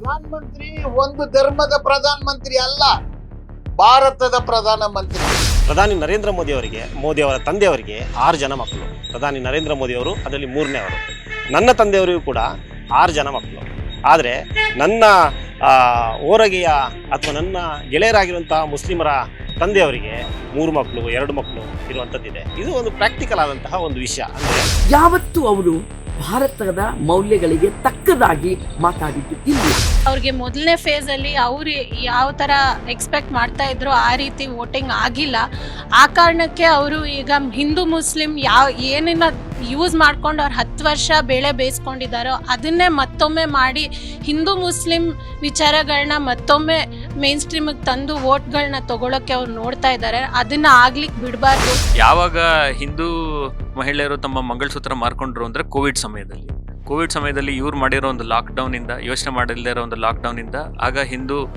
ಪ್ರಧಾನ ಮಂತ್ರಿ ಒಂದು ಧರ್ಮದ ಪ್ರಧಾನ ಮಂತ್ರಿ ಅಲ್ಲ ಭಾರತದ ಪ್ರಧಾನ ಮಂತ್ರಿ ಪ್ರಧಾನಿ ನರೇಂದ್ರ ಮೋದಿ ಅವರಿಗೆ ಮೋದಿ ಅವರ ತಂದೆಯವರಿಗೆ ಆರು ಜನ ಮಕ್ಕಳು. ಪ್ರಧಾನಿ ನರೇಂದ್ರ ಮೋದಿ ಅವರು ಅದರಲ್ಲಿ ಮೂರನೇ ಅವರು. ನನ್ನ ತಂದೆಯವರಿಗೂ ಕೂಡ ಆರು ಜನ ಮಕ್ಕಳು. ಆದರೆ ನನ್ನ ಓರಗೆಯ ಅಥವಾ ನನ್ನ ಗೆಳೆಯರಾಗಿರುವಂತಹ ಮುಸ್ಲಿಮರ ತಂದೆಯವರಿಗೆ ಮೂರು ಮಕ್ಕಳು ಎರಡು ಮಕ್ಕಳು ಇರುವಂಥದ್ದಿದೆ. ಇದು ಒಂದು ಪ್ರಾಕ್ಟಿಕಲ್ ಆದಂತಹ ಒಂದು ವಿಷಯ. ಅಂದರೆ ಯಾವತ್ತೂ ಅವರು ಭಾರತದ ಮೌಲ್ಯಗಳಿಗೆ ತಕ್ಕದಾಗಿ ಮಾತಾಡಿದ್ದು ಇಲ್ಲಿ. ಅವ್ರಿಗೆ ಮೊದಲನೇ ಫೇಸಲ್ಲಿ ಅವ್ರು ಯಾವ ತರ ಎಕ್ಸ್ಪೆಕ್ಟ್ ಮಾಡ್ತಾ ಇದ್ರು ಆ ರೀತಿ ವೋಟಿಂಗ್ ಆಗಿಲ್ಲ. ಆ ಕಾರಣಕ್ಕೆ ಅವರು ಈಗ ಹಿಂದೂ, ಮುಸ್ಲಿಂ ಯಾವ ಏನೇನ ಯೂಸ್ ಮಾಡ್ಕೊಂಡು ಅವ್ರು ಹತ್ತು ವರ್ಷ ಬೇಳೆ ಬೇಯಿಸ್ಕೊಂಡಿದ್ದಾರೋ ಅದನ್ನೇ ಮತ್ತೊಮ್ಮೆ ಮಾಡಿ ಹಿಂದೂ, ಮುಸ್ಲಿಂ ವಿಚಾರಗಳನ್ನ ಮತ್ತೊಮ್ಮೆ ಮೇನ್ ಸ್ಟ್ರೀಮಿಗೆ ತಂದು ವೋಟ್ಗಳನ್ನ ತಗೊಳಕ್ಕೆ ಅವ್ರು ನೋಡ್ತಾ ಇದ್ದಾರೆ ಅದನ್ನ ಆಗ್ಲಿಕ್ಕೆ ಬಿಡಬಾರ್ದು. ಯಾವಾಗ ಹಿಂದೂ ಮಹಿಳೆಯರು ತಮ್ಮ ಮಂಗಳಸೂತ್ರ ಮಾರ್ಕೊಂಡ್ರು ಅಂದ್ರೆ ಕೋವಿಡ್ ಸಮಯದಲ್ಲಿ. ಕೋವಿಡ್ ಸಮಯದಲ್ಲಿ ಇವ್ರು ಮಾಡಿರೋ ಒಂದು ಲಾಕ್ಡೌನ್ ಇಂದ ಯೋಚನೆ ಮಾಡಿಲ್ಲದೆ ಇರೋ ಒಂದು ಲಾಕ್ಡೌನ್ ಇಂದ ಆಗ ಹಿಂದೂ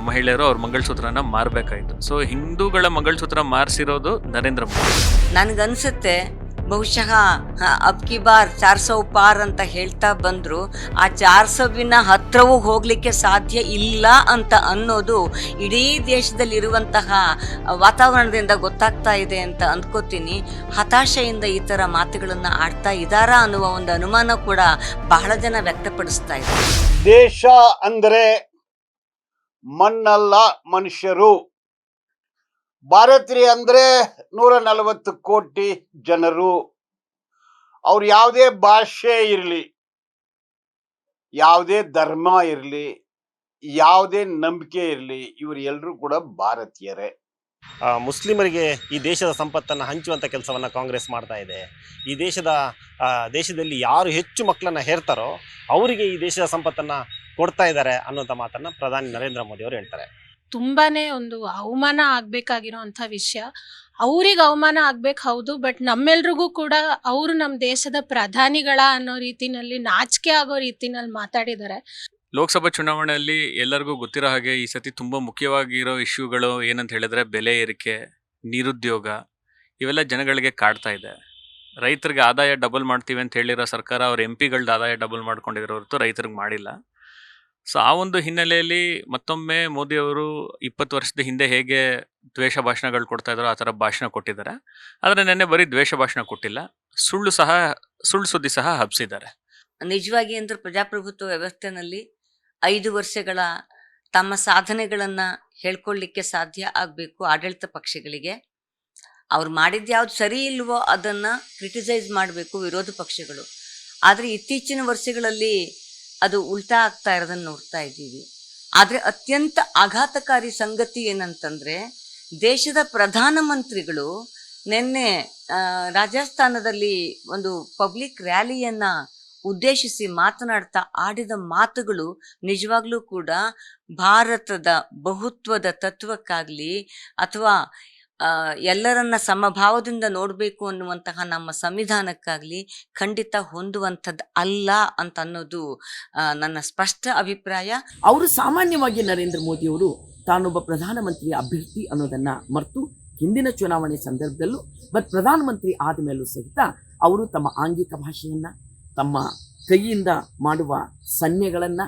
ಮಹಿಳೆಯರು ಅವ್ರ ಮಂಗಳಸೂತ್ರನ ಮಾರಬೇಕಾಯಿತು. ಸೊ ಹಿಂದೂಗಳ ಮಂಗಳಸೂತ್ರ ಮಾರಿಸಿರೋದು ನರೇಂದ್ರ ಮೋದಿ. ನನಗನ್ಸುತ್ತೆ ಬಹುಶಃ ಅಬ್ಕಿ ಬಾರ್ ಚಾರ್ ಸೌ ಪಾರ್ ಅಂತ ಹೇಳ್ತಾ ಬಂದ್ರು. ಆ ಚಾರ್ ಸೌವಿನ ಹತ್ರವೂ ಹೋಗ್ಲಿಕ್ಕೆ ಸಾಧ್ಯ ಇಲ್ಲ ಅಂತ ಅನ್ನೋದು ಇಡೀ ದೇಶದಲ್ಲಿರುವಂತಹ ವಾತಾವರಣದಿಂದ ಗೊತ್ತಾಗ್ತಾ ಇದೆ ಅಂತ ಅಂದ್ಕೋತೀನಿ. ಹತಾಶೆಯಿಂದ ಈ ಥರ ಮಾತುಗಳನ್ನು ಆಡ್ತಾ ಇದ್ದಾರಾ ಅನ್ನುವ ಒಂದು ಅನುಮಾನ ಕೂಡ ಬಹಳ ಜನ ವ್ಯಕ್ತಪಡಿಸ್ತಾ ಇದೆ ದೇಶ ಅಂದರೆ ಮಣ್ಣಲ್ಲ ಮನುಷ್ಯರು. ಭಾರತೀಯ ಅಂದ್ರೆ ನೂರ ನಲವತ್ತು ಕೋಟಿ ಜನರು. ಅವ್ರು ಯಾವುದೇ ಭಾಷೆ ಇರಲಿ ಯಾವುದೇ ಧರ್ಮ ಇರಲಿ ಯಾವುದೇ ನಂಬಿಕೆ ಇರಲಿ ಇವರು ಎಲ್ಲರೂ ಕೂಡ ಭಾರತೀಯರೇ. ಆ, ಮುಸ್ಲಿಮರಿಗೆ ಈ ದೇಶದ ಸಂಪತ್ತನ್ನು ಹಂಚುವಂಥ ಕೆಲಸವನ್ನು ಕಾಂಗ್ರೆಸ್ ಮಾಡ್ತಾ ಇದೆ. ಈ ದೇಶದ ದೇಶದಲ್ಲಿ ಯಾರು ಹೆಚ್ಚು ಮಕ್ಕಳನ್ನ ಹೇರ್ತಾರೋ ಅವರಿಗೆ ಈ ದೇಶದ ಸಂಪತ್ತನ್ನು ಕೊಡ್ತಾ ಇದ್ದಾರೆ ಅನ್ನೋಂಥ ಮಾತನ್ನು ಪ್ರಧಾನಿ ನರೇಂದ್ರ ಮೋದಿ ಅವರು ಹೇಳ್ತಾರೆ. ತುಂಬಾನೇ ಒಂದು ಅವಮಾನ ಆಗ್ಬೇಕಾಗಿರೋಂಥ ವಿಷಯ. ಅವ್ರಿಗೆ ಅವಮಾನ ಆಗ್ಬೇಕು, ಹೌದು. ಬಟ್ ನಮ್ಮೆಲ್ರಿಗೂ ಕೂಡ ಅವರು ನಮ್ಮ ದೇಶದ ಪ್ರಧಾನಿಗಳ ಅನ್ನೋ ರೀತಿನಲ್ಲಿ ನಾಚಿಕೆ ಆಗೋ ರೀತಿನಲ್ಲಿ ಮಾತಾಡಿದ್ದಾರೆ. ಲೋಕಸಭಾ ಚುನಾವಣೆಯಲ್ಲಿ ಎಲ್ಲರಿಗೂ ಗೊತ್ತಿರೋ ಹಾಗೆ ಈ ಸತಿ ತುಂಬಾ ಮುಖ್ಯವಾಗಿರೋ ಇಶ್ಯೂಗಳು ಏನಂತ ಹೇಳಿದ್ರೆ ಬೆಲೆ ಏರಿಕೆ, ನಿರುದ್ಯೋಗ, ಇವೆಲ್ಲ ಜನಗಳಿಗೆ ಕಾಡ್ತಾ ಇದೆ. ರೈತರಿಗೆ ಆದಾಯ ಡಬಲ್ ಮಾಡ್ತೀವಿ ಅಂತ ಹೇಳಿರೋ ಸರ್ಕಾರ ಅವ್ರ ಎಂ ಪಿಗಳ್ದು ಆದಾಯ ಡಬಲ್ ಮಾಡ್ಕೊಂಡಿರೋ ಹೊರತು ರೈತರಿಗೆ ಮಾಡಿಲ್ಲ. ಸೊ ಆ ಒಂದು ಹಿನ್ನೆಲೆಯಲ್ಲಿ ಮತ್ತೊಮ್ಮೆ ಮೋದಿ ಅವರು ಇಪ್ಪತ್ತು ವರ್ಷದ ಹಿಂದೆ ಹೇಗೆ ದ್ವೇಷ ಭಾಷಣಗಳು ಕೊಡ್ತಾ ಇದ್ರು ಆ ಥರ ಭಾಷಣ ಕೊಟ್ಟಿದ್ದಾರೆ. ಆದರೆ ನೆನ್ನೆ ಬರೀ ದ್ವೇಷ ಭಾಷಣ ಕೊಟ್ಟಿಲ್ಲ. ಸುಳ್ಳು ಸಹ, ಸುಳ್ಳು ಸುದ್ದಿ ಸಹ ಹಬ್ಸಿದ್ದಾರೆ. ನಿಜವಾಗಿ ಅಂದ್ರೆ ಪ್ರಜಾಪ್ರಭುತ್ವ ವ್ಯವಸ್ಥೆನಲ್ಲಿ ಐದು ವರ್ಷಗಳ ತಮ್ಮ ಸಾಧನೆಗಳನ್ನು ಹೇಳ್ಕೊಳ್ಳಿಕ್ಕೆ ಸಾಧ್ಯ ಆಗಬೇಕು ಆಡಳಿತ ಪಕ್ಷಗಳಿಗೆ. ಅವ್ರು ಮಾಡಿದ್ದು ಯಾವ್ದು ಸರಿ ಇಲ್ವೋ ಅದನ್ನು ಕ್ರಿಟಿಸೈಸ್ ಮಾಡಬೇಕು ವಿರೋಧ ಪಕ್ಷಗಳು. ಆದರೆ ಇತ್ತೀಚಿನ ವರ್ಷಗಳಲ್ಲಿ ಅದು ಉಲ್ಟಾ ಆಗ್ತಾ ಇರೋದನ್ನು ನೋಡ್ತಾ ಇದ್ದೀವಿ. ಆದರೆ ಅತ್ಯಂತ ಆಘಾತಕಾರಿ ಸಂಗತಿ ಏನಂತಂದರೆ, ದೇಶದ ಪ್ರಧಾನಮಂತ್ರಿಗಳು ನಿನ್ನೆ ರಾಜಸ್ಥಾನದಲ್ಲಿ ಒಂದು ಪಬ್ಲಿಕ್ ರ್ಯಾಲಿಯನ್ನು ಉದ್ದೇಶಿಸಿ ಮಾತನಾಡ್ತಾ ಆಡಿದ ಮಾತುಗಳು ನಿಜವಾಗ್ಲೂ ಕೂಡ ಭಾರತದ ಬಹುತ್ವದ ತತ್ವಕ್ಕಾಗಲಿ ಅಥವಾ ಎಲ್ಲರನ್ನ ಸಮಭಾವದಿಂದ ನೋಡಬೇಕು ಅನ್ನುವಂತಹ ನಮ್ಮ ಸಂವಿಧಾನಕ್ಕಾಗಲಿ ಖಂಡಿತ ಹೊಂದುವಂಥದ್ದು ಅಲ್ಲ ಅಂತ ಅನ್ನೋದು ನನ್ನ ಸ್ಪಷ್ಟ ಅಭಿಪ್ರಾಯ. ಅವರು ಸಾಮಾನ್ಯವಾಗಿ ನರೇಂದ್ರ ಮೋದಿಯವರು ತಾನೊಬ್ಬ ಪ್ರಧಾನಮಂತ್ರಿ ಅಭ್ಯರ್ಥಿ ಅನ್ನೋದನ್ನ ಮರೆತು ಹಿಂದಿನ ಚುನಾವಣೆ ಸಂದರ್ಭದಲ್ಲೂ ಬಟ್ ಪ್ರಧಾನಮಂತ್ರಿ ಆದ ಮೇಲೂ ಸಹಿತ ಅವರು ತಮ್ಮ ಆಂಗಿಕ ಭಾಷೆಯನ್ನ, ತಮ್ಮ ಕೈಯಿಂದ ಮಾಡುವ ಸನ್ನೆಗಳನ್ನ,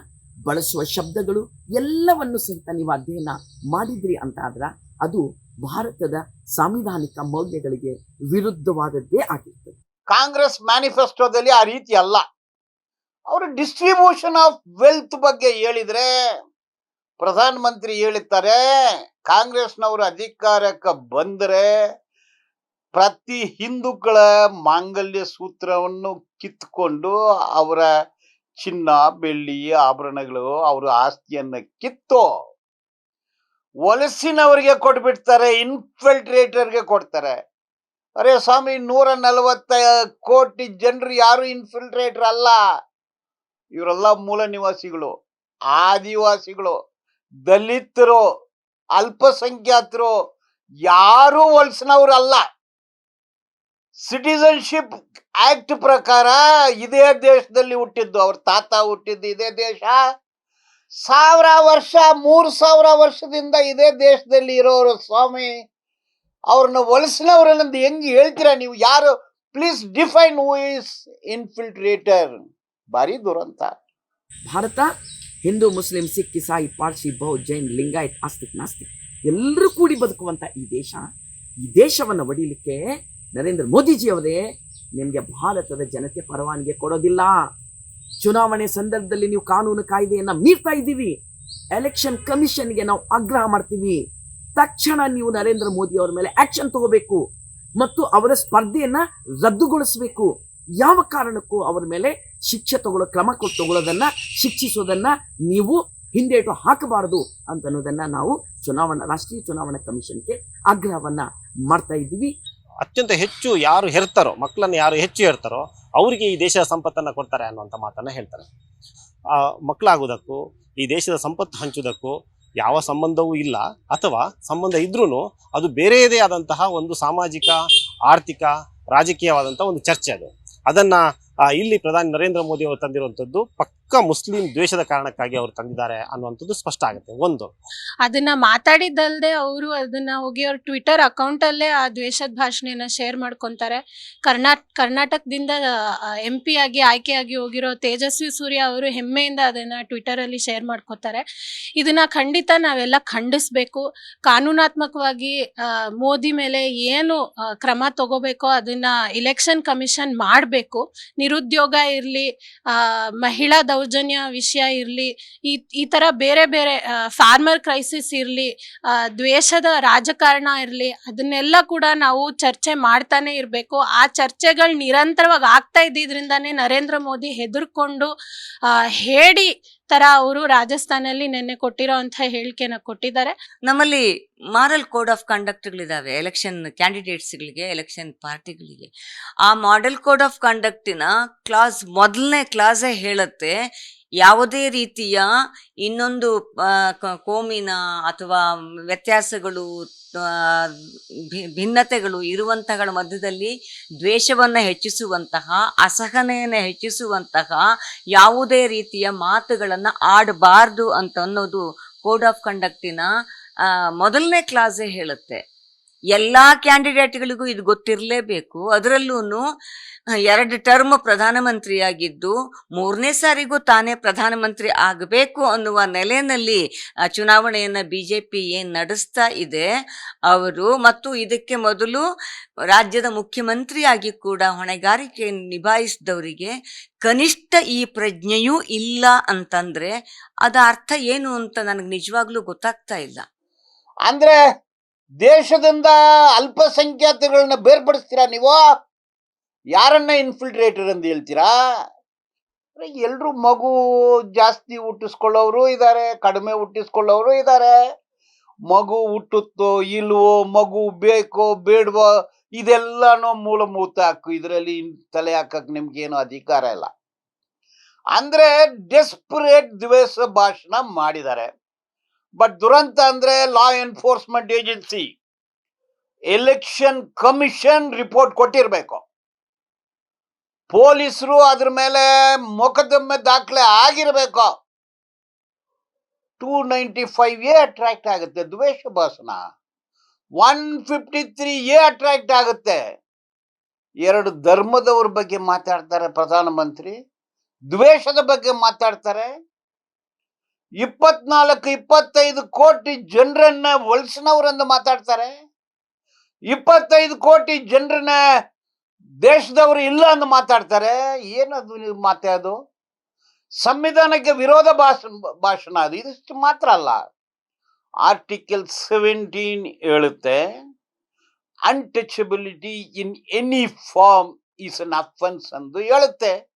ಬಳಸುವ ಶಬ್ದಗಳು ಎಲ್ಲವನ್ನು ಸಹಿತ ನೀವು ಅಧ್ಯಯನ ಮಾಡಿದ್ರಿ ಅಂತ ಆದ್ರ ಅದು ಭಾರತದ ಸಾಂವಿಧಾನಿಕ ಮೌಲ್ಯಗಳಿಗೆ ವಿರುದ್ಧವಾದದ್ದೇ ಆಗಿರ್ತದೆ. ಕಾಂಗ್ರೆಸ್ ಮ್ಯಾನಿಫೆಸ್ಟೋದಲ್ಲಿ ಆ ರೀತಿ ಅಲ್ಲ. ಅವರು ಡಿಸ್ಟ್ರಿಬ್ಯೂಷನ್ ಆಫ್ ವೆಲ್ತ್ ಬಗ್ಗೆ ಹೇಳಿದ್ರೆ, ಪ್ರಧಾನ ಮಂತ್ರಿ ಹೇಳುತ್ತಾರೆ ಕಾಂಗ್ರೆಸ್ನವರು ಅಧಿಕಾರಕ್ಕೆ ಬಂದರೆ ಪ್ರತಿ ಹಿಂದೂಗಳ ಮಾಂಗಲ್ಯ ಸೂತ್ರವನ್ನು ಕಿತ್ಕೊಂಡು ಅವರ ಚಿನ್ನ, ಬೆಳ್ಳಿ, ಆಭರಣಗಳು ಅವರ ಆಸ್ತಿಯನ್ನ ಕಿತ್ತು ವಲಸಿನವರಿಗೆ ಕೊಟ್ಬಿಡ್ತಾರೆ ಇನ್ಫಿಲ್ಟ್ರೇಟರ್ಗೆ ಕೊಡ್ತಾರೆ. ಅರೆ ಸ್ವಾಮಿ, ನೂರ ನಲವತ್ತ ಕೋಟಿ ಜನರು ಯಾರು ಇನ್ಫಿಲ್ಟ್ರೇಟರ್ ಅಲ್ಲ? ಇವರೆಲ್ಲ ಮೂಲ ನಿವಾಸಿಗಳು, ಆದಿವಾಸಿಗಳು, ದಲಿತರು, ಅಲ್ಪಸಂಖ್ಯಾತರು, ಯಾರೂ ವಲಸಿನವರು ಅಲ್ಲ. ಸಿಟಿಸನ್ಶಿಪ್ ಆಕ್ಟ್ ಪ್ರಕಾರ ಇದೇ ದೇಶದಲ್ಲಿ ಹುಟ್ಟಿದ್ದು, ಅವ್ರ ತಾತ ಹುಟ್ಟಿದ್ದು ಇದೇ ದೇಶ. ಸಾವಿರ ವರ್ಷ, ಮೂರು ಸಾವಿರ ವರ್ಷದಿಂದ ಇದೇ ದೇಶದಲ್ಲಿ ಇರೋರು ಸ್ವಾಮಿ, ಅವ್ರನ್ನ ಒಲಿಸಿನವ್ರನ್ನಂದು ಹೆಂಗೆ ಹೇಳ್ತೀರಾ ನೀವು? ಯಾರು? Please define who is infiltrator ಭಾರಿ ದುರಂತ. ಭಾರತ, ಹಿಂದೂ, ಮುಸ್ಲಿಂ, ಸಿಖ್, ಇಸಾಯಿ, ಪಾರ್ಸಿ, ಬೌದ್ಧ, ಜೈನ್, ಲಿಂಗಾಯತ್, ಆಸ್ತಿಕ್, ನಾಸ್ತಿಕ್, ಎಲ್ಲರೂ ಕೂಡಿ ಬದುಕುವಂಥ ಈ ದೇಶ, ಈ ದೇಶವನ್ನು ಒಡಿಲಿಕ್ಕೆ ನರೇಂದ್ರ ಮೋದಿಜಿಯವರೇ ನಿಮಗೆ ಭಾರತದ ಜನತೆ ಪರವಾನಿಗೆ ಕೊಡೋದಿಲ್ಲ. ಚುನಾವಣೆ ಸಂದರ್ಭದಲ್ಲಿ ನೀವು ಕಾನೂನು ಕಾಯ್ದೆಯನ್ನು ಮೀರ್ತಾ ಇದ್ದೀವಿ. ಎಲೆಕ್ಷನ್ ಕಮಿಷನ್ಗೆ ನಾವು ಆಗ್ರಹ ಮಾಡ್ತೀವಿ. ತಕ್ಷಣ ನೀವು ನರೇಂದ್ರ ಮೋದಿ ಅವರ ಮೇಲೆ ಆಕ್ಷನ್ ತಗೋಬೇಕು ಮತ್ತು ಅವರ ಸ್ಪರ್ಧೆಯನ್ನ ರದ್ದುಗೊಳಿಸಬೇಕು. ಯಾವ ಕಾರಣಕ್ಕೂ ಅವರ ಮೇಲೆ ಶಿಕ್ಷೆ ತಗೊಳ್ಳೋ, ಕ್ರಮ ಕೊಟ್ಟು ತಗೊಳ್ಳೋದನ್ನ, ಶಿಕ್ಷಿಸೋದನ್ನ ನೀವು ಹಿಂದೇಟು ಹಾಕಬಾರದು ಅಂತ ಅನ್ನೋದನ್ನ ನಾವು ಚುನಾವಣಾ, ರಾಷ್ಟ್ರೀಯ ಚುನಾವಣಾ ಕಮಿಷನ್ಗೆ ಆಗ್ರಹವನ್ನ ಮಾಡ್ತಾ ಇದ್ದೀವಿ. ಅತ್ಯಂತ ಹೆಚ್ಚು ಯಾರು ಹೆರ್ತಾರೋ ಮಕ್ಕಳನ್ನು ಯಾರು ಹೆಚ್ಚು ಹೆರ್ತಾರೋ, ಅವರಿಗೆ ಈ ದೇಶದ ಸಂಪತ್ತನ್ನು ಕೊಡ್ತಾರೆ ಅನ್ನುವಂಥ ಮಾತನ್ನು ಹೇಳ್ತಾರೆ. ಮಕ್ಕಳಾಗೋದಕ್ಕೂ ಈ ದೇಶದ ಸಂಪತ್ತು ಹಂಚುವುದಕ್ಕೂ ಯಾವ ಸಂಬಂಧವೂ ಇಲ್ಲ. ಅಥವಾ ಸಂಬಂಧ ಇದ್ರೂ ಅದು ಬೇರೆಯದೇ ಆದಂತಹ ಒಂದು ಸಾಮಾಜಿಕ, ಆರ್ಥಿಕ ರಾಜಕೀಯವಾದಂಥ ಒಂದು ಚರ್ಚೆ ಅದು. ಅದನ್ನ ಇಲ್ಲಿ ಪ್ರಧಾನಿ ನರೇಂದ್ರ ಮೋದಿ ಅವರು ತಂದಿರುವಂಥದ್ದು ಪಕ್ಕ ಮುಸ್ಲಿಂ ದ್ವೇಷದ ಕಾರಣಕ್ಕಾಗಿ ಅವರು ತಂದಿದ್ದಾರೆ ಅನ್ನುವಂಥದ್ದು ಸ್ಪಷ್ಟ ಆಗುತ್ತೆ. ಒಂದು. ಅದನ್ನ ಮಾತಾಡಿದ್ದಲ್ದೆ ಅವರು ಅದನ್ನ ಹೋಗಿ ಅವ್ರ ಟ್ವಿಟರ್ ಅಕೌಂಟಲ್ಲೇ ಆ ದ್ವೇಷದ ಭಾಷಣೆಯನ್ನ ಶೇರ್ ಮಾಡ್ಕೊಂತಾರೆ. ಕರ್ನಾಟಕ ಕರ್ನಾಟಕದಿಂದ ಎಂ ಪಿ ಆಗಿ, ಆಯ್ಕೆಯಾಗಿ ಹೋಗಿರೋ ತೇಜಸ್ವಿ ಸೂರ್ಯ ಅವರು ಹೆಮ್ಮೆಯಿಂದ ಅದನ್ನ ಟ್ವಿಟರ್ ಅಲ್ಲಿ ಶೇರ್ ಮಾಡ್ಕೋತಾರೆ. ಇದನ್ನ ಖಂಡಿತ ನಾವೆಲ್ಲ ಖಂಡಿಸ್ಬೇಕು. ಕಾನೂನಾತ್ಮಕವಾಗಿ ಮೋದಿ ಮೇಲೆ ಏನು ಕ್ರಮ ತಗೋಬೇಕೋ ಅದನ್ನ ಇಲೆಕ್ಷನ್ ಕಮಿಷನ್ ಮಾಡಬೇಕು. ನಿರುದ್ಯೋಗ ಇರಲಿ ಮಹಿಳಾ ವಿಷಯ ಇರಲಿ, ಈ ಈ ಥರ ಬೇರೆ ಬೇರೆ ಫಾರ್ಮರ್ ಕ್ರೈಸಿಸ್ ಇರಲಿ ದ್ವೇಷದ ರಾಜಕಾರಣ ಇರಲಿ, ಅದನ್ನೆಲ್ಲ ಕೂಡ ನಾವು ಚರ್ಚೆ ಮಾಡ್ತಾನೆ ಇರಬೇಕು. ಆ ಚರ್ಚೆಗಳು ನಿರಂತರವಾಗಿ ಆಗ್ತಾ ಇದ್ದಿದ್ರಿಂದಾನೇ ನರೇಂದ್ರ ಮೋದಿ ಹೆದರ್ಕೊಂಡು ಹೇಡಿ ತರ ಅವರು ರಾಜಸ್ಥಾನಲ್ಲಿ ನಿನ್ನೆ ಕೊಟ್ಟಿರೋ ಅಂತ ಹೇಳಿಕೆನ ಕೊಟ್ಟಿದ್ದಾರೆ. ನಮ್ಮಲ್ಲಿ ಮಾರಲ್ ಕೋಡ್ ಆಫ್ ಕಂಡಕ್ಟ್ಗಳಿದಾವೆ ಎಲೆಕ್ಷನ್ ಕ್ಯಾಂಡಿಡೇಟ್ಸ್ಗಳಿಗೆ ಎಲೆಕ್ಷನ್ ಪಾರ್ಟಿಗಳಿಗೆ ಆ ಮಾಡೆಲ್ ಕೋಡ್ ಆಫ್ ಕಂಡಕ್ಟಿನ ಕ್ಲಾಸ್ ಮೊದಲನೇ ಕ್ಲಾಸೇ ಹೇಳುತ್ತೆ, ಯಾವುದೇ ರೀತಿಯ ಇನ್ನೊಂದು ಕೋಮಿನ ಅಥವಾ ವ್ಯತ್ಯಾಸಗಳು ಭಿನ್ನತೆಗಳು ಇರುವಂತಹಗಳ ಮಧ್ಯದಲ್ಲಿ ದ್ವೇಷವನ್ನು ಹೆಚ್ಚಿಸುವಂತಹ, ಅಸಹನೆಯನ್ನು ಹೆಚ್ಚಿಸುವಂತಹ ಯಾವುದೇ ರೀತಿಯ ಮಾತುಗಳನ್ನು ಆಡಬಾರ್ದು ಅಂತ ಅನ್ನೋದು ಕೋಡ್ ಆಫ್ ಕಂಡಕ್ಟಿನ ಮೊದಲನೇ ಕ್ಲಾಸೇ ಹೇಳುತ್ತೆ. ಎಲ್ಲ ಕ್ಯಾಂಡಿಡೇಟ್ಗಳಿಗೂ ಇದು ಗೊತ್ತಿರಲೇಬೇಕು. ಅದರಲ್ಲೂ ಎರಡು ಟರ್ಮ್ ಪ್ರಧಾನಮಂತ್ರಿಯಾಗಿದ್ದು, ಮೂರನೇ ಸಾರಿಗೂ ತಾನೇ ಪ್ರಧಾನಮಂತ್ರಿ ಆಗಬೇಕು ಅನ್ನುವ ನೆಲೆಯಲ್ಲಿ ಚುನಾವಣೆಯನ್ನು ಬಿ ಜೆ ಪಿ ಏನು ನಡೆಸ್ತಾ ಇದೆ, ಅವರು ಮತ್ತು ಇದಕ್ಕೆ ಮೊದಲು ರಾಜ್ಯದ ಮುಖ್ಯಮಂತ್ರಿಯಾಗಿ ಕೂಡ ಹೊಣೆಗಾರಿಕೆ ನಿಭಾಯಿಸಿದವರಿಗೆ ಕನಿಷ್ಠ ಈ ಪ್ರಜ್ಞೆಯೂ ಇಲ್ಲ ಅಂತಂದ್ರೆ, ಅದ ಅರ್ಥ ಏನು ಅಂತ ನನಗೆ ನಿಜವಾಗ್ಲೂ ಗೊತ್ತಾಗ್ತಾ ಇಲ್ಲ. ಅಂದ್ರೆ ದೇಶದಿಂದ ಅಲ್ಪಸಂಖ್ಯಾತಗಳನ್ನ ಬೇರ್ಪಡಿಸ್ತೀರಾ ನೀವು? ಯಾರನ್ನ ಇನ್ಫಿಲ್ಟ್ರೇಟರ್ ಅಂತ ಹೇಳ್ತೀರಾ? ಎಲ್ರು ಮಗು ಜಾಸ್ತಿ ಹುಟ್ಟಿಸ್ಕೊಳ್ಳೋರು ಇದ್ದಾರೆ ಕಡಿಮೆ ಹುಟ್ಟಿಸ್ಕೊಳ್ಳೋರು ಇದ್ದಾರೆ ಮಗು ಹುಟ್ಟುತ್ತೋ ಇಲ್ವೋ, ಮಗು ಬೇಕೋ ಬೇಡವೋ, ಇದೆಲ್ಲನೂ ಮೂಲಭೂತ ಹಕ್ಕು ಇದರಲ್ಲಿ ತಲೆ ಹಾಕಕ್ ನಿಮ್ಗೇನು ಅಧಿಕಾರ ಇಲ್ಲ. ಅಂದ್ರೆ ಡೆಸ್ಪರೇಟ್ ದ್ವೇಷ ಭಾಷಣ ಮಾಡಿದ್ದಾರೆ. ಬಟ್ ದುರಂತ ಅಂದ್ರೆ law enforcement agency election commission report ಕೊಟ್ಟಿರ್ಬೇಕು. ಪೊಲೀಸರು ಅದ್ರ ಮೇಲೆ ಮೊಕದ್ದಮೆ ದಾಖಲೆ ಆಗಿರ್ಬೇಕು. Two ninety five A attract ಆಗುತ್ತೆ ದ್ವೇಷ ಭಾಷಣ one fifty three A attract ಆಗುತ್ತೆ. ಎರಡು ಧರ್ಮದವ್ರ ಬಗ್ಗೆ ಮಾತಾಡ್ತಾರೆ ಪ್ರಧಾನಮಂತ್ರಿ. ದ್ವೇಷದ ಬಗ್ಗೆ ಮಾತಾಡ್ತಾರೆ. ಇಪ್ಪತ್ನಾಲ್ಕು, ಇಪ್ಪತ್ತೈದು ಕೋಟಿ ಜನರನ್ನ ಒಲಿಸಿನವರೆಂದು ಮಾತಾಡ್ತಾರೆ. ಇಪ್ಪತ್ತೈದು ಕೋಟಿ ಜನರನ್ನ ದೇಶದವರು ಇಲ್ಲ ಅಂತ ಮಾತಾಡ್ತಾರೆ. ಏನದು ನೀವು ಮಾತಾಡೋದು ಸಂವಿಧಾನಕ್ಕೆ ವಿರೋಧ ಭಾಷಣ ಭಾಷಣ ಅದು. ಇದಿಷ್ಟು ಮಾತ್ರ ಅಲ್ಲ. ಆರ್ಟಿಕಲ್ ಸೆವೆಂಟೀನ್ ಹೇಳುತ್ತೆ untouchability in any form is an offence ಎಂದು ಹೇಳುತ್ತೆ.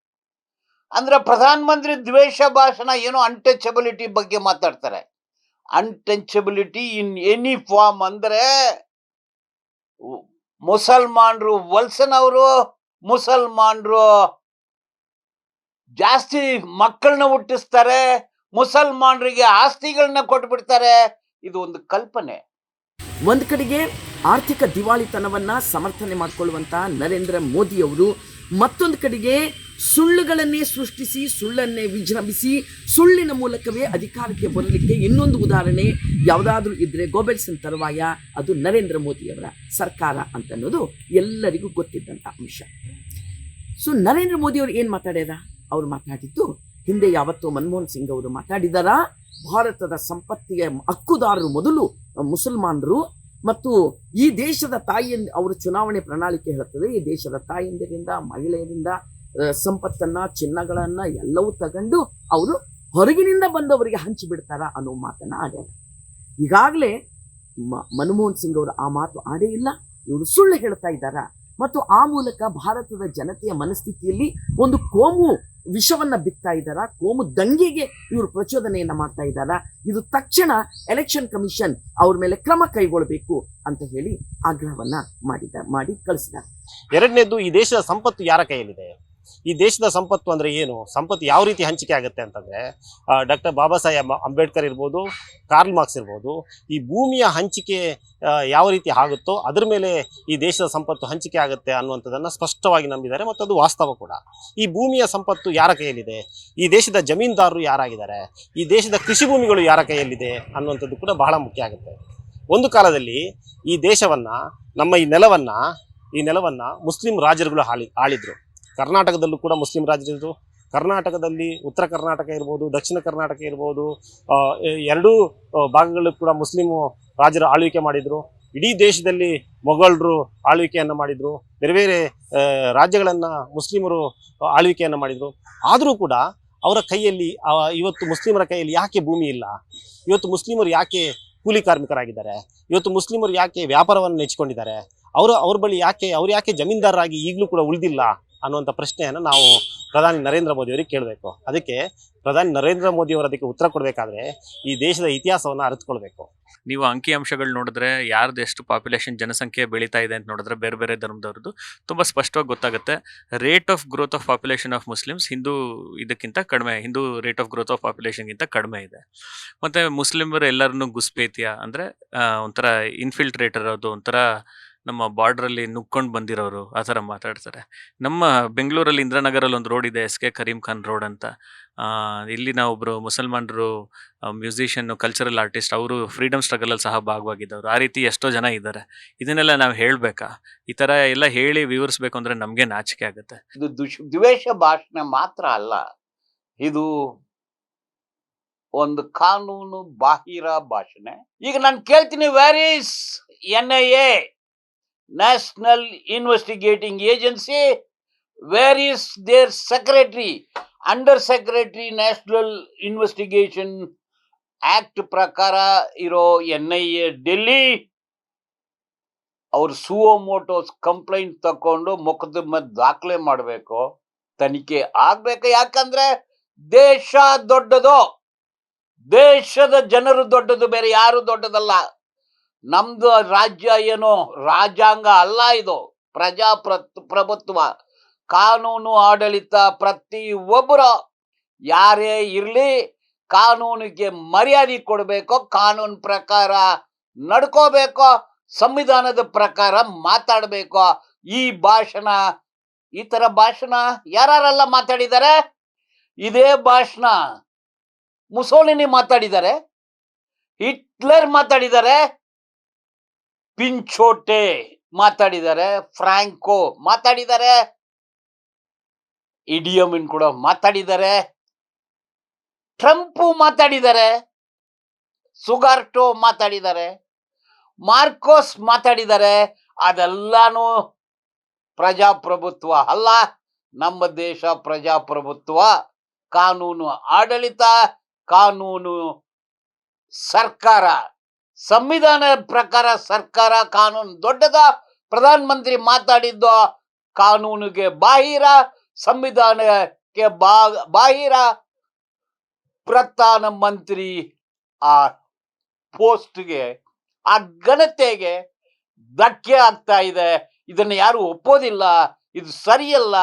ಅಂದ್ರೆ ಪ್ರಧಾನ ಮಂತ್ರಿ ದ್ವೇಷ ಭಾಷಣ ಏನೋ ಅನ್ಟಚಬಿಲಿಟಿ ಬಗ್ಗೆ ಮಾತಾಡ್ತಾರೆ. ಅನ್ಟಚಬಿಲಿಟಿ ಇನ್ ಎನಿ ಫಾರ್ಮ್ ಅಂದ್ರೆ ಮುಸಲ್ಮಾನ್ರು ವಲ್ಸನ್ ಅವರು, ಮುಸಲ್ಮಾನ್ರು ಜಾಸ್ತಿ ಮಕ್ಕಳನ್ನ ಹುಟ್ಟಿಸ್ತಾರೆ, ಮುಸಲ್ಮಾನ್ರಿಗೆ ಆಸ್ತಿಗಳನ್ನ ಕೊಟ್ಬಿಡ್ತಾರೆ. ಇದು ಒಂದು ಕಲ್ಪನೆ. ಒಂದು ಕಡೆಗೆ ಆರ್ಥಿಕ ದಿವಾಳಿತನವನ್ನ ಸಮರ್ಥನೆ ಮಾಡಿಕೊಳ್ಳುವಂತ ನರೇಂದ್ರ ಮೋದಿ ಅವರು, ಮತ್ತೊಂದು ಕಡೆಗೆ ಸುಳ್ಳುಗಳನ್ನೇ ಸೃಷ್ಟಿಸಿ, ಸುಳ್ಳನ್ನೇ ವಿಜೃಂಭಿಸಿ, ಸುಳ್ಳಿನ ಮೂಲಕವೇ ಅಧಿಕಾರಕ್ಕೆ ಬರಲಿಕ್ಕೆ ಇನ್ನೊಂದು ಉದಾಹರಣೆ ಯಾವುದಾದ್ರೂ ಇದ್ರೆ ಗೋಬೆಲ್ಸನ್ ತರುವಾಯ ಅದು ನರೇಂದ್ರ ಮೋದಿಯವರ ಸರ್ಕಾರ ಅಂತ ಅನ್ನೋದು ಎಲ್ಲರಿಗೂ ಗೊತ್ತಿದ್ದಂಥ ಅಂಶ. ಸೊ, ನರೇಂದ್ರ ಮೋದಿಯವರು ಏನು ಮಾತಾಡ್ಯಾರ? ಅವ್ರು ಮಾತಾಡಿದ್ದು, ಹಿಂದೆ ಯಾವತ್ತೋ ಮನಮೋಹನ್ ಸಿಂಗ್ ಅವರು ಮಾತಾಡಿದಾರ, ಭಾರತದ ಸಂಪತ್ತಿಗೆ ಹಕ್ಕುದಾರರು ಮೊದಲು ಮುಸಲ್ಮಾನರು ಮತ್ತು ಈ ದೇಶದ ತಾಯಿಯಿಂದ ಅವರ ಚುನಾವಣೆ ಪ್ರಣಾಳಿಕೆ ಹೇಳುತ್ತದೆ ಈ ದೇಶದ ತಾಯಿಯಿಂದರಿಂದ ಮಹಿಳೆಯರಿಂದ ಸಂಪತ್ತನ್ನ, ಚಿನ್ನಗಳನ್ನ ಎಲ್ಲವೂ ತಗೊಂಡು ಅವರು ಹೊರಗಿನಿಂದ ಬಂದವರಿಗೆ ಹಂಚಿಬಿಡ್ತಾರ ಅನ್ನೋ ಮಾತನ್ನ ಆಡ್ಯಾರ. ಈಗಾಗಲೇ ಮನಮೋಹನ್ ಸಿಂಗ್ ಅವರು ಆ ಮಾತು ಆಡೇ ಇಲ್ಲ. ಇವರು ಸುಳ್ಳು ಹೇಳ್ತಾ ಇದ್ದಾರ? ಮತ್ತು ಆ ಮೂಲಕ ಭಾರತದ ಜನತೆಯ ಮನಸ್ಥಿತಿಯಲ್ಲಿ ಒಂದು ಕೋಮು ವಿಷವನ್ನ ಬಿತ್ತಾ ಇದ್ದಾರ? ಕೋಮು ದಂಗೆಗೆ ಇವರು ಪ್ರಚೋದನೆಯನ್ನ ಮಾಡ್ತಾ ಇದ್ದಾರ? ಇದು ತಕ್ಷಣ ಎಲೆಕ್ಷನ್ ಕಮಿಷನ್ ಅವ್ರ ಮೇಲೆ ಕ್ರಮ ಕೈಗೊಳ್ಳಬೇಕು ಅಂತ ಹೇಳಿ ಆಗ್ರಹವನ್ನ ಮಾಡಿದ, ಮಾಡಿ ಕಳಿಸಿದ. ಎರಡನೇದು ಈ ದೇಶದ ಸಂಪತ್ತು ಯಾರ ಕೈಯಲ್ಲಿದೆ? ಈ ದೇಶದ ಸಂಪತ್ತು ಅಂದ್ರೆ ಏನು? ಸಂಪತ್ತು ಯಾವ ರೀತಿ ಹಂಚಿಕೆ ಆಗುತ್ತೆ ಅಂತಂದರೆ ಡಾಕ್ಟರ್ ಬಾಬಾ ಸಾಹೇಬ್ ಅಂಬೇಡ್ಕರ್ ಇರ್ಬೋದು, ಕಾರ್ಲ್ ಮಾರ್ಕ್ಸ್ ಇರ್ಬೋದು, ಈ ಭೂಮಿಯ ಹಂಚಿಕೆ ಯಾವ ರೀತಿ ಆಗುತ್ತೋ ಅದ್ರ ಮೇಲೆ ಈ ದೇಶದ ಸಂಪತ್ತು ಹಂಚಿಕೆ ಆಗುತ್ತೆ ಅನ್ನುವಂಥದ್ದನ್ನು ಸ್ಪಷ್ಟವಾಗಿ ನಂಬಿದ್ದಾರೆ ಮತ್ತು ಅದು ವಾಸ್ತವ ಕೂಡ. ಈ ಭೂಮಿಯ ಸಂಪತ್ತು ಯಾರ ಕೈಯಲ್ಲಿದೆ? ಈ ದೇಶದ ಜಮೀನ್ದಾರರು ಯಾರಾಗಿದ್ದಾರೆ? ಈ ದೇಶದ ಕೃಷಿ ಭೂಮಿಗಳು ಯಾರ ಕೈಯಲ್ಲಿದೆ ಅನ್ನುವಂಥದ್ದು ಕೂಡ ಬಹಳ ಮುಖ್ಯ ಆಗುತ್ತೆ. ಒಂದು ಕಾಲದಲ್ಲಿ ಈ ದೇಶವನ್ನ, ನಮ್ಮ ಈ ನೆಲವನ್ನು ಈ ನೆಲವನ್ನು ಮುಸ್ಲಿಂ ರಾಜರುಗಳು ಆಳಿ ಆಳಿದ್ರು. ಕರ್ನಾಟಕದಲ್ಲೂ ಕೂಡ ಮುಸ್ಲಿಂ ರಾಜರಿದ್ದರು ಕರ್ನಾಟಕದಲ್ಲಿ ಉತ್ತರ ಕರ್ನಾಟಕ ಇರ್ಬೋದು, ದಕ್ಷಿಣ ಕರ್ನಾಟಕ ಇರ್ಬೋದು ಎರಡೂ ಭಾಗಗಳು ಕೂಡ ಮುಸ್ಲಿಮು ರಾಜರು ಆಳ್ವಿಕೆ ಮಾಡಿದರು. ಇಡೀ ದೇಶದಲ್ಲಿ ಮೊಘಲರು ಆಳ್ವಿಕೆಯನ್ನು ಮಾಡಿದರು. ಬೇರೆ ಬೇರೆ ರಾಜ್ಯಗಳನ್ನ ಮುಸ್ಲಿಮರು ಆಳ್ವಿಕೆಯನ್ನು ಮಾಡಿದರು. ಆದರೂ ಕೂಡ ಅವರ ಕೈಯಲ್ಲಿ ಇವತ್ತು ಮುಸ್ಲಿಮರ ಕೈಯಲ್ಲಿ ಯಾಕೆ ಭೂಮಿ ಇಲ್ಲ? ಇವತ್ತು ಮುಸ್ಲಿಮರು ಯಾಕೆ ಕೂಲಿ ಕಾರ್ಮಿಕರಾಗಿದ್ದಾರೆ? ಇವತ್ತು ಮುಸ್ಲಿಮರು ಯಾಕೆ ವ್ಯಾಪಾರವನ್ನು ನೆಚ್ಚಿಕೊಂಡಿದ್ದಾರೆ? ಅವರು, ಅವ್ರ ಬಳಿ ಯಾಕೆ, ಅವ್ರು ಯಾಕೆ ಜಮೀನ್ದಾರರಾಗಿ ಈಗಲೂ ಕೂಡ ಉಳಿದಿಲ್ಲ? ಅನ್ನುವಂಥ ಪ್ರಶ್ನೆಯನ್ನು ನಾವು ಪ್ರಧಾನಿ ನರೇಂದ್ರ ಮೋದಿ ಅವರಿಗೆ ಕೇಳಬೇಕು. ಅದಕ್ಕೆ ಪ್ರಧಾನಿ ನರೇಂದ್ರ ಮೋದಿ ಅವರು ಅದಕ್ಕೆ ಉತ್ತರ ಕೊಡಬೇಕಾದ್ರೆ ಈ ದೇಶದ ಇತಿಹಾಸವನ್ನು ಅರಿತುಕೊಳ್ಬೇಕು. ನೀವು ಅಂಕಿ ಅಂಶಗಳು ನೋಡಿದ್ರೆ ಯಾರ್ದು ಎಷ್ಟು ಪಾಪ್ಯುಲೇಷನ್ ಜನಸಂಖ್ಯೆ ಬೆಳೀತಾ ಇದೆ ಅಂತ ನೋಡಿದ್ರೆ ಬೇರೆ ಬೇರೆ ಧರ್ಮದವ್ರದ್ದು ತುಂಬ ಸ್ಪಷ್ಟವಾಗಿ ಗೊತ್ತಾಗುತ್ತೆ. Rate of growth of population of Muslims Hindu ಇದಕ್ಕಿಂತ ಕಡಿಮೆ, Hindu rate of growth of ಪಾಪ್ಯುಲೇಷನ್ಗಿಂತ ಕಡಿಮೆ ಇದೆ. ಮತ್ತು ಮುಸ್ಲಿಮರು ಎಲ್ಲರನ್ನೂ ಗುಸ್ಪೇತಿಯ ಅಂದರೆ ಒಂಥರ ಇನ್ಫಿಲ್ಟ್ರೇಟರ್ ಅದು ಒಂಥರ ನಮ್ಮ ಬಾರ್ಡ್ರಲ್ಲಿ ನುಗ್ಕೊಂಡು ಬಂದಿರೋರು ಆ ಥರ ಮಾತಾಡ್ತಾರೆ. ನಮ್ಮ ಬೆಂಗಳೂರಲ್ಲಿ ಇಂದ್ರನಗರಲ್ಲಿ ಒಂದು ರೋಡ್ ಇದೆ S K Karim Khan road ಅಂತ. ಇಲ್ಲಿ ನಾವೊಬ್ಬರು ಮುಸಲ್ಮಾನರು ಮ್ಯೂಸಿಷಿಯನ್ ಕಲ್ಚರಲ್ ಆರ್ಟಿಸ್ಟ್ ಅವರು ಫ್ರೀಡಮ್ ಸ್ಟ್ರಗಲಲ್ಲಿ ಸಹ ಭಾಗವಾಗಿದ್ದವರು. ಆ ರೀತಿ ಎಷ್ಟೋ ಜನ ಇದ್ದಾರೆ. ಇದನ್ನೆಲ್ಲ ನಾವು ಹೇಳಬೇಕಾ? ಈ ಥರ ಎಲ್ಲ ಹೇಳಿ ವಿವರಿಸ್ಬೇಕು ಅಂದರೆ ನಮಗೆ ನಾಚಿಕೆ ಆಗುತ್ತೆ. ಇದು ದುಷ್ ದ್ವೇಷ ಭಾಷಣ ಮಾತ್ರ ಅಲ್ಲ. ಇದು ಒಂದು ಕಾನೂನು ಬಾಹಿರ ಭಾಷಣೆ. ಈಗ ನಾನು ಕೇಳ್ತೀನಿ where is N I A national investigating agency where is their secretary under secretary national investigation act ಪ್ರಕಾರ ಇರೋ ಎನ್ ಐ ಎ ಡೆಲ್ಲಿ ಅವ್ರು ಮೋಟೋಸ್ ಕಂಪ್ಲೇಂಟ್ ತಕೊಂಡು ಮೊಕದ್ದಮೆ ದಾಖಲೆ ಮಾಡಬೇಕು. ತನಿಖೆ ಆಗ್ಬೇಕು ಯಾಕಂದ್ರೆ ದೇಶ ದೊಡ್ಡದು. ದೇಶದ ಜನರು ದೊಡ್ಡದು, ಬೇರೆ ಯಾರು ದೊಡ್ಡದಲ್ಲ. ನಮ್ದು ರಾಜ್ಯ ಏನು? ರಾಜ್ಯಾಂಗ ಅಲ್ಲ ಇದು. ಪ್ರಜಾಪ್ರ ಪ್ರಭುತ್ವ ಕಾನೂನು ಆಡಳಿತ ಪ್ರತಿ ಒಬ್ಬರು ಯಾರೇ ಇರಲಿ, ಕಾನೂನಿಗೆ ಮರ್ಯಾದೆ ಕೊಡಬೇಕು, ಕಾನೂನು ಪ್ರಕಾರ ನಡ್ಕೋಬೇಕು, ಸಂವಿಧಾನದ ಪ್ರಕಾರ ಮಾತಾಡಬೇಕು, ಈ ಭಾಷಣ, ಈ ತರ ಭಾಷಣ ಯಾರೆಲ್ಲ ಮಾತಾಡಿದ್ದಾರೆ? ಇದೇ ಭಾಷಣ ಮುಸೋಲಿನಿ ಮಾತಾಡಿದ್ದಾರೆ, ಹಿಟ್ಲರ್ ಮಾತಾಡಿದ್ದಾರೆ ಪಿಂಚೋಟೆ ಮಾತಾಡಿದ್ದಾರೆ, ಫ್ರಾಂಕೋ ಮಾತಾಡಿದ್ದಾರೆ ಇಡಿಯಮಿನ್ ಕೂಡ ಮಾತಾಡಿದ್ದಾರೆ, ಟ್ರಂಪು ಮಾತಾಡಿದ್ದಾರೆ, ಸುಗಾರ್ಟೋ ಮಾತಾಡಿದ್ದಾರೆ, ಮಾರ್ಕೋಸ್ ಮಾತಾಡಿದ್ದಾರೆ, ಅದೆಲ್ಲಾನು ಪ್ರಜಾಪ್ರಭುತ್ವ ಅಲ್ಲ, ನಮ್ಮ ದೇಶ ಪ್ರಜಾಪ್ರಭುತ್ವ, ಕಾನೂನು ಆಡಳಿತ, ಕಾನೂನು ಸರ್ಕಾರ. ಸಂವಿಧಾನ ಪ್ರಕಾರ ಸರ್ಕಾರ ಕಾನೂನು ದೊಡ್ಡದ ಪ್ರಧಾನ ಮಂತ್ರಿ ಮಾತಾಡಿದ್ದು ಕಾನೂನಿಗೆ ಬಾಹಿರ, ಸಂವಿಧಾನಕ್ಕೆ ಬಾಹಿರ ಪ್ರಧಾನ ಮಂತ್ರಿ ಆ ಪೋಸ್ಟ್ಗೆ, ಆ ಘನತೆಗೆ ಧಕ್ಕೆ ಆಗ್ತಾ ಇದೆ. ಇದನ್ನು ಯಾರು ಒಪ್ಪೋದಿಲ್ಲ. ಇದು ಸರಿಯಲ್ಲ.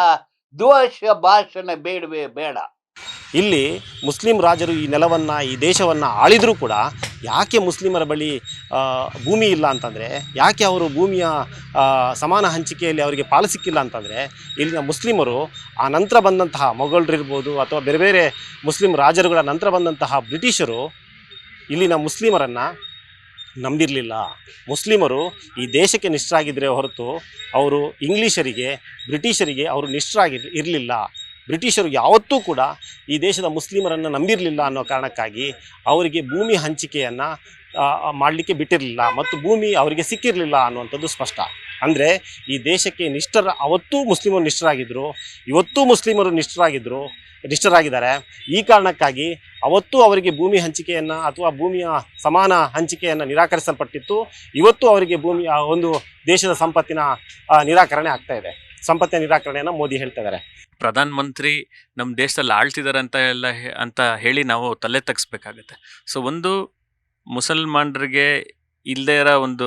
ದ್ವೇಷ ಭಾಷಣ ಬೇಡವೇ ಬೇಡ. ಇಲ್ಲಿ ಮುಸ್ಲಿಂ ರಾಜರು ಈ ನೆಲವನ್ನು, ಈ ದೇಶವನ್ನು ಆಳಿದರೂ ಕೂಡ ಯಾಕೆ ಮುಸ್ಲಿಮರ ಬಳಿ ಭೂಮಿ ಇಲ್ಲ ಅಂತಂದರೆ, ಯಾಕೆ ಅವರು ಭೂಮಿಯ ಸಮಾನ ಹಂಚಿಕೆಯಲ್ಲಿ ಅವರಿಗೆ ಪಾಲು ಸಿಕ್ಕಿಲ್ಲ ಅಂತಂದರೆ, ಇಲ್ಲಿನ ಮುಸ್ಲಿಮರು ಆ ನಂತರ ಬಂದಂತಹ ಮೊಘಲರಿರ್ಬೋದು ಅಥವಾ ಬೇರೆ ಬೇರೆ ಮುಸ್ಲಿಂ ರಾಜರುಗಳ ನಂತರ ಬಂದಂತಹ ಬ್ರಿಟಿಷರು ಇಲ್ಲಿನ ಮುಸ್ಲಿಮರನ್ನು ನಂಬಿರಲಿಲ್ಲ. ಮುಸ್ಲಿಮರು ಈ ದೇಶಕ್ಕೆ ನಿಷ್ಠರಾಗಿದ್ದರೆ ಹೊರತು ಅವರು ಇಂಗ್ಲೀಷರಿಗೆ, ಬ್ರಿಟಿಷರಿಗೆ ಅವರು ನಿಷ್ಠರಾಗಿ ಇರಲಿಲ್ಲ. ಬ್ರಿಟಿಷರು ಯಾವತ್ತೂ ಕೂಡ ಈ ದೇಶದ ಮುಸ್ಲಿಮರನ್ನು ನಂಬಿರಲಿಲ್ಲ ಅನ್ನೋ ಕಾರಣಕ್ಕಾಗಿ ಅವರಿಗೆ ಭೂಮಿ ಹಂಚಿಕೆಯನ್ನು ಮಾಡಲಿಕ್ಕೆ ಬಿಟ್ಟಿರಲಿಲ್ಲ ಮತ್ತು ಭೂಮಿ ಅವರಿಗೆ ಸಿಕ್ಕಿರಲಿಲ್ಲ ಅನ್ನುವಂಥದ್ದು ಸ್ಪಷ್ಟ. ಅಂದರೆ ಈ ದೇಶಕ್ಕೆ ನಿಷ್ಠರ, ಅವತ್ತೂ ಮುಸ್ಲಿಮರು ನಿಷ್ಠರಾಗಿದ್ದರು ಇವತ್ತೂ ಮುಸ್ಲಿಮರು ನಿಷ್ಠರಾಗಿದ್ದರು ನಿಷ್ಠರಾಗಿದ್ದಾರೆ. ಈ ಕಾರಣಕ್ಕಾಗಿ ಅವತ್ತು ಅವರಿಗೆ ಭೂಮಿ ಹಂಚಿಕೆಯನ್ನು ಅಥವಾ ಭೂಮಿಯ ಸಮಾನ ಹಂಚಿಕೆಯನ್ನು ನಿರಾಕರಿಸಲ್ಪಟ್ಟಿತ್ತು. ಇವತ್ತು ಅವರಿಗೆ ಭೂಮಿಯ ಒಂದು ದೇಶದ ಸಂಪತ್ತಿನ ನಿರಾಕರಣೆ ಆಗ್ತಾ ಇದೆ. ಸಂಪತ್ತಿನ ನಿರಾಕರಣೆಯನ್ನು ಮೋದಿ ಹೇಳ್ತಾ ಇದ್ದಾರೆ ಪ್ರಧಾನ ಮಂತ್ರಿ ನಮ್ಮ ದೇಶದಲ್ಲಿ ಆಳ್ತಿದ್ದಾರೆ ಅಂತ ಎಲ್ಲ ಅಂತ ಹೇಳಿ ನಾವು ತಲೆ ತಗ್ಸ್ಬೇಕಾಗತ್ತೆ. ಸೊ ಒಂದು ಮುಸಲ್ಮಾನರಿಗೆ ಇಲ್ಲದೇ ಇರೋ ಒಂದು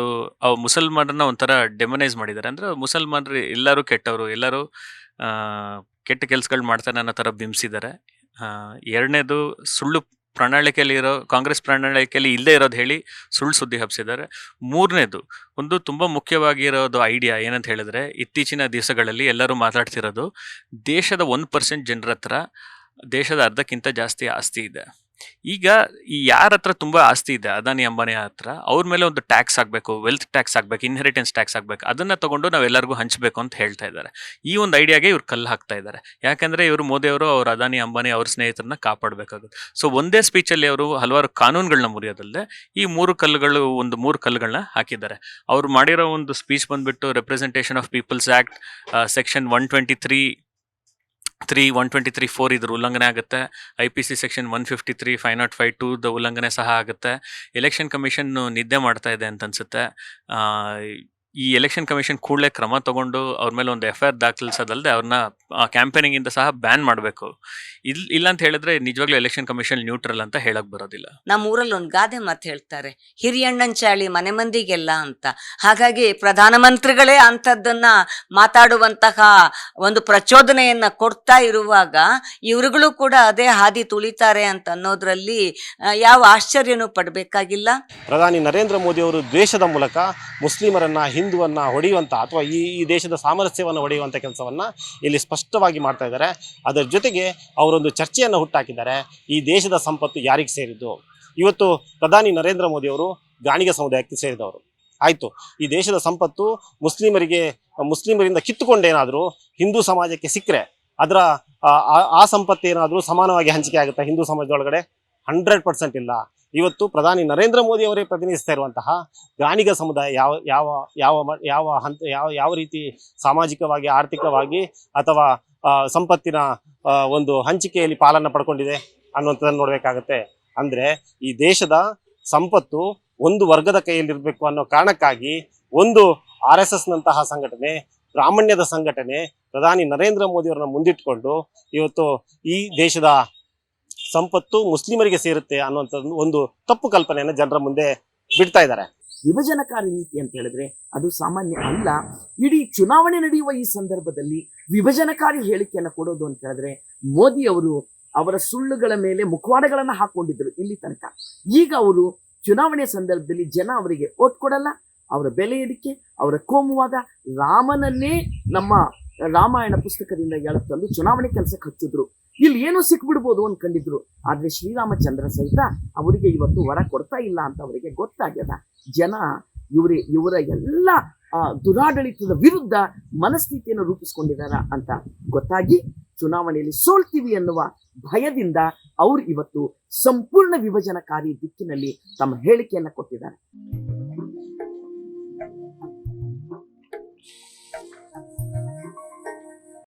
ಮುಸಲ್ಮಾನರನ್ನ ಒಂಥರ ಡೆಮನೈಸ್ ಮಾಡಿದ್ದಾರೆ. ಅಂದರೆ ಮುಸಲ್ಮಾನರು ಎಲ್ಲರೂ ಕೆಟ್ಟವರು, ಎಲ್ಲರೂ ಕೆಟ್ಟ ಕೆಲಸಗಳು ಮಾಡ್ತಾರೆ ಅನ್ನೋ ಥರ ಬಿಂಬಿಸಿದ್ದಾರೆ. ಎರಡನೇದು ಸುಳ್ಳು ಪ್ರಣಾಳಿಕೆಯಲ್ಲಿ ಇರೋ ಕಾಂಗ್ರೆಸ್ ಪ್ರಣಾಳಿಕೆಯಲ್ಲಿ ಇಲ್ಲದೆ ಇರೋದು ಹೇಳಿ ಸುಳ್ಳು ಸುದ್ದಿ ಹಬ್ಬಿಸಿದ್ದಾರೆ ಮೂರನೇದು, ಒಂದು ತುಂಬ ಮುಖ್ಯವಾಗಿರೋದು ಐಡಿಯಾ ಏನಂತ ಹೇಳಿದ್ರೆ, ಇತ್ತೀಚಿನ ದಿವಸಗಳಲ್ಲಿ ಎಲ್ಲರೂ ಮಾತಾಡ್ತಿರೋದು, ದೇಶದ ಒಂದು ಪರ್ಸೆಂಟ್ ಜನರ ಹತ್ರ ದೇಶದ ಅರ್ಧಕ್ಕಿಂತ ಜಾಸ್ತಿ ಆಸ್ತಿ ಇದೆ. ಈಗ ಈ ಯಾರ ಹತ್ರ ತುಂಬಾ ಆಸ್ತಿ ಇದೆ, ಅದಾನಿ ಅಂಬಾನಿ ಹತ್ರ, ಅವ್ರ ಮೇಲೆ ಒಂದು ಟ್ಯಾಕ್ಸ್ ಆಗಬೇಕು ವೆಲ್ತ್ ಟ್ಯಾಕ್ಸ್ ಆಗಬೇಕು ಇನ್ಹೆರಿಟೆನ್ಸ್ ಟ್ಯಾಕ್ಸ್ ಆಗಬೇಕು ಅದನ್ನ ತಗೊಂಡು ನಾವೆಲ್ಲರಿಗೂ ಹಂಚಬೇಕು ಅಂತ ಹೇಳ್ತಾ ಇದ್ದಾರೆ. ಈ ಒಂದು ಐಡಿಯಾಗೆ ಇವ್ರು ಕಲ್ಲು ಹಾಕ್ತಾ ಇದ್ದಾರೆ. ಯಾಕಂದ್ರೆ ಇವರು ಮೋದಿ ಅವರು ಅದಾನಿ ಅಂಬಾನಿ ಅವ್ರ ಸ್ನೇಹಿತರನ್ನ ಕಾಪಾಡಬೇಕಾಗುತ್ತೆ. ಸೊ ಒಂದೇ ಸ್ಪೀಚಲ್ಲಿ ಅವರು ಹಲವಾರು ಕಾನೂನುಗಳನ್ನ ಮುರಿಯೋದಲ್ಲದೆ ಈ ಮೂರು ಕಲ್ಲುಗಳು, ಒಂದು ಮೂರು ಕಲ್ಲುಗಳನ್ನ ಹಾಕಿದ್ದಾರೆ. ಅವ್ರು ಮಾಡಿರೋ ಒಂದು ಸ್ಪೀಚ್ ಬಂದ್ಬಿಟ್ಟು representation of people's act section one twenty three three one twenty three four ಇದ್ರ ಉಲ್ಲಂಘನೆ ಆಗುತ್ತೆ. I P C section one fifty three five naught five two the ಉಲ್ಲಂಘನೆ ಸಹ ಆಗುತ್ತೆ. ಎಲೆಕ್ಷನ್ ಕಮಿಷನ್ ನಿದ್ದೆ ಮಾಡ್ತಾ ಇದೆ ಅಂತ ಅನ್ಸುತ್ತೆ. ಈ ಎಲೆಕ್ಷನ್ ಕಮಿಷನ್ ಕೂಡಲೇ ಕ್ರಮ ತಗೊಂಡು ಅವ್ರ ಮೇಲೆ ಒಂದು ಎಫ್ ಐ ಆರ್ ದಾಖಲಿಸೋದಲ್ಲದೆ ಅವ್ರನ್ನ ಕ್ಯಾಂಪೇನಿಂಗ್ ಇಂದ ಸಹ ಬ್ಯಾನ್ ಮಾಡಬೇಕು. ಇಲ್ ಇಲ್ಲ ಅಂತ ಹೇಳಿದ್ರೆ ನಿಜವಾಗ್ಲೂ ಎಲೆಕ್ಷನ್ ಕಮಿಷನ್ ನ್ಯೂಟ್ರಲ್ ಅಂತ ಹೇಳಕ್ ಬರೋದಿಲ್ಲ. ನಮ್ಮ ಊರಲ್ಲಿ ಒಂದು ಗಾದೆ ಮಾತು ಹೇಳ್ತಾರೆ ಹಿರಿಯಣ್ಣನ್ ಚಾಳಿ ಮನೆ ಮಂದಿಗೆಲ್ಲ ಅಂತ. ಹಾಗಾಗಿ ಪ್ರಧಾನಮಂತ್ರಿಗಳೇ ಅಂಥದ್ದನ್ನ ಮಾತಾಡುವಂತಹ ಒಂದು ಪ್ರಚೋದನೆಯನ್ನ ಕೊಡ್ತಾ ಇರುವಾಗ ಇವರುಗಳು ಕೂಡ ಅದೇ ಹಾದಿ ತುಳಿತಾರೆ ಅಂತ ಅನ್ನೋದ್ರಲ್ಲಿ ಯಾವ ಆಶ್ಚರ್ಯನೂ ಪಡಬೇಕಾಗಿಲ್ಲ. ಪ್ರಧಾನಿ ನರೇಂದ್ರ ಮೋದಿ ಅವರು ದ್ವೇಷದ ಮೂಲಕ ಮುಸ್ಲಿಮರನ್ನ ಹಿಂದುವನ್ನ ಹೊಡೆಯುವಂಥ ಅಥವಾ ಈ ಈ ದೇಶದ ಸಾಮರಸ್ಯವನ್ನು ಹೊಡೆಯುವಂಥ ಕೆಲಸವನ್ನು ಇಲ್ಲಿ ಸ್ಪಷ್ಟವಾಗಿ ಮಾಡ್ತಾ ಇದ್ದಾರೆ. ಅದರ ಜೊತೆಗೆ ಅವರೊಂದು ಚರ್ಚೆಯನ್ನು ಹುಟ್ಟಾಕಿದ್ದಾರೆ. ಈ ದೇಶದ ಸಂಪತ್ತು ಯಾರಿಗೆ ಸೇರಿದ್ದು? ಇವತ್ತು ಪ್ರಧಾನಿ ನರೇಂದ್ರ ಮೋದಿ ಅವರು ಗಾಣಿಗ ಸಮುದಾಯಕ್ಕೆ ಸೇರಿದವರು. ಆಯಿತು, ಈ ದೇಶದ ಸಂಪತ್ತು ಮುಸ್ಲಿಮರಿಗೆ, ಮುಸ್ಲಿಮರಿಂದ ಕಿತ್ತುಕೊಂಡೇನಾದರೂ ಹಿಂದೂ ಸಮಾಜಕ್ಕೆ ಸಿಕ್ಕರೆ ಅದರ ಆ- ಸಂಪತ್ತು ಏನಾದರೂ ಸಮಾನವಾಗಿ ಹಂಚಿಕೆ ಆಗುತ್ತಾ ಹಿಂದೂ ಸಮಾಜದೊಳಗಡೆ? ಹಂಡ್ರೆಡ್ ಪರ್ಸೆಂಟ್ ಇಲ್ಲ. ಇವತ್ತು ಪ್ರಧಾನಿ ನರೇಂದ್ರ ಮೋದಿ ಅವರೇ ಪ್ರತಿನಿಧಿಸ್ತಾ ಇರುವಂತಹ ಗಾಣಿಗ ಸಮುದಾಯ ಯಾವ ಯಾವ ಯಾವ ಯಾವ ಹಂತ, ಯಾವ ಯಾವ ರೀತಿ ಸಾಮಾಜಿಕವಾಗಿ, ಆರ್ಥಿಕವಾಗಿ ಅಥವಾ ಸಂಪತ್ತಿನ ಒಂದು ಹಂಚಿಕೆಯಲ್ಲಿ ಪಾಲನ್ನು ಪಡ್ಕೊಂಡಿದೆ ಅನ್ನುವಂಥದ್ದನ್ನು ನೋಡಬೇಕಾಗತ್ತೆ. ಅಂದರೆ ಈ ದೇಶದ ಸಂಪತ್ತು ಒಂದು ವರ್ಗದ ಕೈಯಲ್ಲಿರಬೇಕು ಅನ್ನೋ ಕಾರಣಕ್ಕಾಗಿ ಒಂದು ಆರ್ ಎಸ್ ಎಸ್ ನಂತಹ ಸಂಘಟನೆ, ಬ್ರಾಹ್ಮಣ್ಯದ ಸಂಘಟನೆ ಪ್ರಧಾನಿ ನರೇಂದ್ರ ಮೋದಿಯವರನ್ನ ಮುಂದಿಟ್ಕೊಂಡು ಇವತ್ತು ಈ ದೇಶದ ಸಂಪತ್ತು ಮುಸ್ಲಿಮರಿಗೆ ಸೇರುತ್ತೆ ಅನ್ನುವಂಥದ್ದು ಒಂದು ತಪ್ಪು ಕಲ್ಪನೆಯನ್ನು ಜನರ ಮುಂದೆ ಬಿಡ್ತಾ ಇದ್ದಾರೆ. ವಿಭಜನಕಾರಿ ನೀತಿ ಅಂತ ಹೇಳಿದ್ರೆ ಅದು ಸಾಮಾನ್ಯ ಅಲ್ಲ. ಇಡೀ ಚುನಾವಣೆ ನಡೆಯುವ ಈ ಸಂದರ್ಭದಲ್ಲಿ ವಿಭಜನಕಾರಿ ಹೇಳಿಕೆಯನ್ನು ಕೊಡೋದು ಅಂತ ಹೇಳಿದ್ರೆ ಮೋದಿ ಅವರು ಅವರ ಸುಳ್ಳುಗಳ ಮೇಲೆ ಮುಖವಾಡಗಳನ್ನು ಹಾಕೊಂಡಿದ್ರು ಇಲ್ಲಿ ತನಕ. ಈಗ ಅವರು ಚುನಾವಣೆ ಸಂದರ್ಭದಲ್ಲಿ ಜನ ಅವರಿಗೆ ಓಟ್ ಕೊಡಲ್ಲ. ಅವರ ಬೆಲೆ ಇಡಿಕೆ ಅವರ ಕೋಮುವಾದ ರಾಮನನ್ನೇ ನಮ್ಮ ರಾಮಾಯಣ ಪುಸ್ತಕದಿಂದ ಎಳತಂದು ಚುನಾವಣೆ ಕೆಲಸಕ್ಕೆ ಹಚ್ಚಿದ್ರು. ಇಲ್ಲಿ ಏನೋ ಸಿಕ್ಬಿಡ್ಬೋದು ಅನ್ಕೊಂಡಿದ್ರು. ಆದ್ರೆ ಶ್ರೀರಾಮಚಂದ್ರ ಸಹಿತ ಅವರಿಗೆ ಇವತ್ತು ವರ ಕೊಡ್ತಾ ಇಲ್ಲ ಅಂತ ಅವರಿಗೆ ಗೊತ್ತಾಗ್ಯದ. ಜನ ಇವರೇ, ಇವರ ಎಲ್ಲ ದುರಾಡಳಿತದ ವಿರುದ್ಧ ಮನಸ್ಥಿತಿಯನ್ನು ರೂಪಿಸ್ಕೊಂಡಿದಾರ ಅಂತ ಗೊತ್ತಾಗಿ ಚುನಾವಣೆಯಲ್ಲಿ ಸೋಲ್ತೀವಿ ಎನ್ನುವ ಭಯದಿಂದ ಅವರು ಇವತ್ತು ಸಂಪೂರ್ಣ ವಿಭಜನಕಾರಿ ದಿಕ್ಕಿನಲ್ಲಿ ತಮ್ಮ ಹೇಳಿಕೆಯನ್ನು ಕೊಟ್ಟಿದ್ದಾರೆ.